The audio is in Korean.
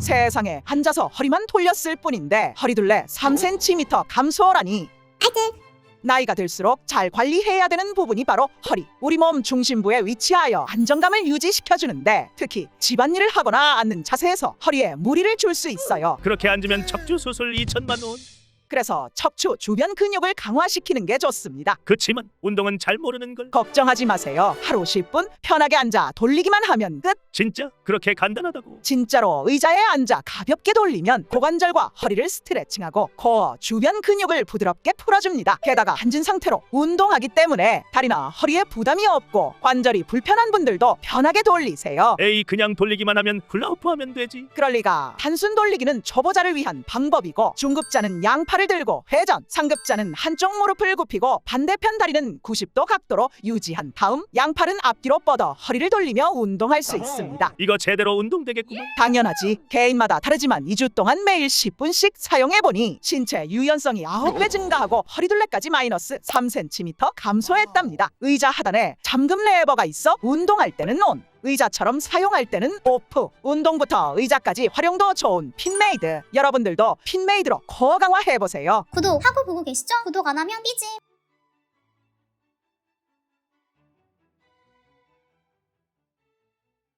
세상에 앉아서 허리만 돌렸을 뿐인데 허리둘레 3cm 감소라니 나이가 들수록 잘 관리해야 되는 부분이 바로 허리. 우리 몸 중심부에 위치하여 안정감을 유지시켜주는데 특히 집안일을 하거나 앉는 자세에서 허리에 무리를 줄 수 있어요. 그렇게 앉으면 척추 수술 2천만 원. 그래서 척추 주변 근육을 강화시키는 게 좋습니다. 그치만 운동은 잘 모르는 걸. 걱정하지 마세요. 하루 10분 편하게 앉아 돌리기만 하면 끝. 진짜 그렇게 간단하다고. 진짜로 의자에 앉아 가볍게 돌리면 고관절과 허리를 스트레칭하고 코어 주변 근육을 부드럽게 풀어줍니다. 게다가 앉은 상태로 운동하기 때문에 다리나 허리에 부담이 없고 관절이 불편한 분들도 편하게 돌리세요. 에이 그냥 돌리기만 하면 훌라후프 하면 되지. 그럴 리가 단순 돌리기는 초보자를 위한 방법이고 중급자는 양팔을 들고 회전 상급자는 한쪽 무릎을 굽히고 반대편 다리는 90도 각도로 유지한 다음 양팔은 앞뒤로 뻗어 허리를 돌리며 운동할 수 있습니다. 이거 제대로 운동되겠구만. 당연하지. 개인마다 다르지만 2주 동안 매일 10분씩 사용해보니 신체 유연성이 9배 증가하고 허리둘레까지 마이너스 3cm 감소했답니다. 의자 하단에 잠금 레버가 있어 운동할 때는 온. 의자처럼 사용할 때는 오프. 운동부터 의자까지 활용도 좋은 핀메이드. 여러분들도 핀메이드로 코어 강화해보세요. 구독하고 보고 계시죠? 구독 안 하면 삐짐